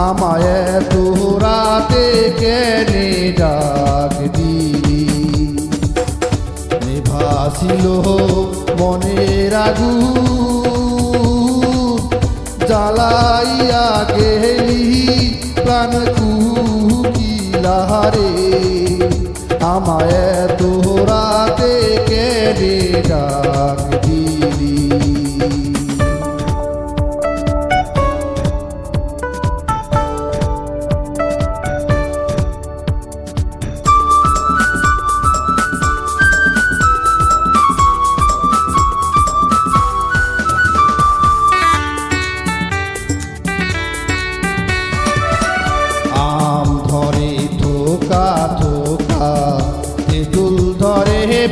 এত তোরাতে কেনে ডাক দিলি। নিভাসিল মনের আগুন, জ্বালাইয়া গেলি প্রাণ কুকিলারে আমায় এত রাতে কেনে ডাক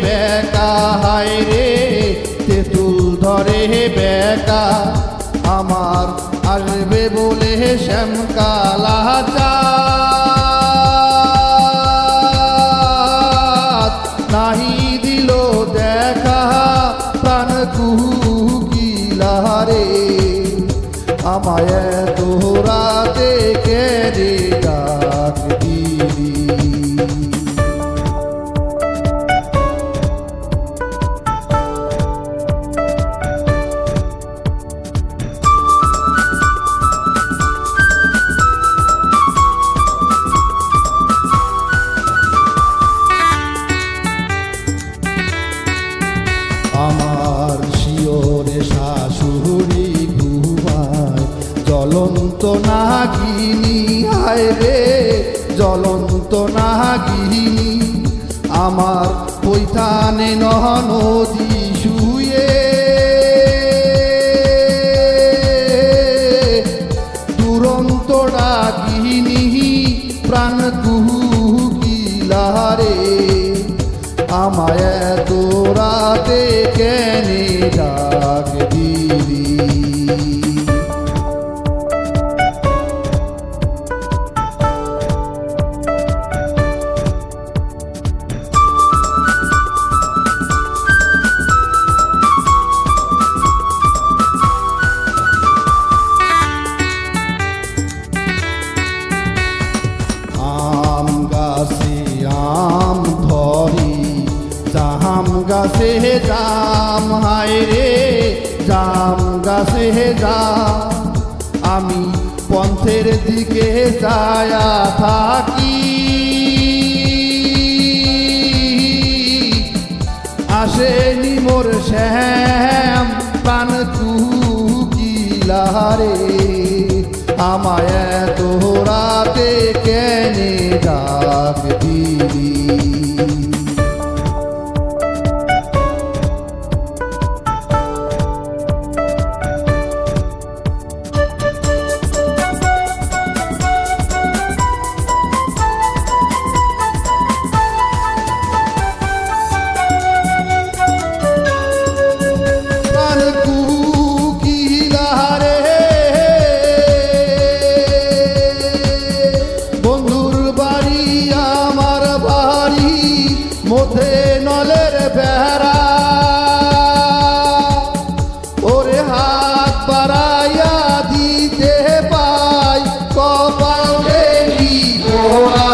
বেকা হায় রে, তেঁতুল ধরে বেকা আমার আসবে বলে শ্যামকালা চাঁদ। নাহি দিল দেখা, প্রাণ কুকিলারে আমায় তোরাতে কেড়ে আমার শিওরে শাশুড়ি ঘুমায়। জ্বলন্ত নাগিনী, হায় রে, জ্বলন্ত নাগিনী। আমার পৈথানে নহ নদী শুয়ে। দুরন্ত ডাকিনী প্রাণ কুকিলারে আমায় তোরাতে কেনে ডাক গাছে জাম, হায় রে, জাম গাছে জাম। আমি পন্থের দিকে যায়া থাকি। আসেনি মোর শ্যাম, প্রাণ কুকিলারে আমায় তোরাতে কেনে ডাক ওরে হাত বাড়াইয়া দিতে পাই কপাল দেখি তোরা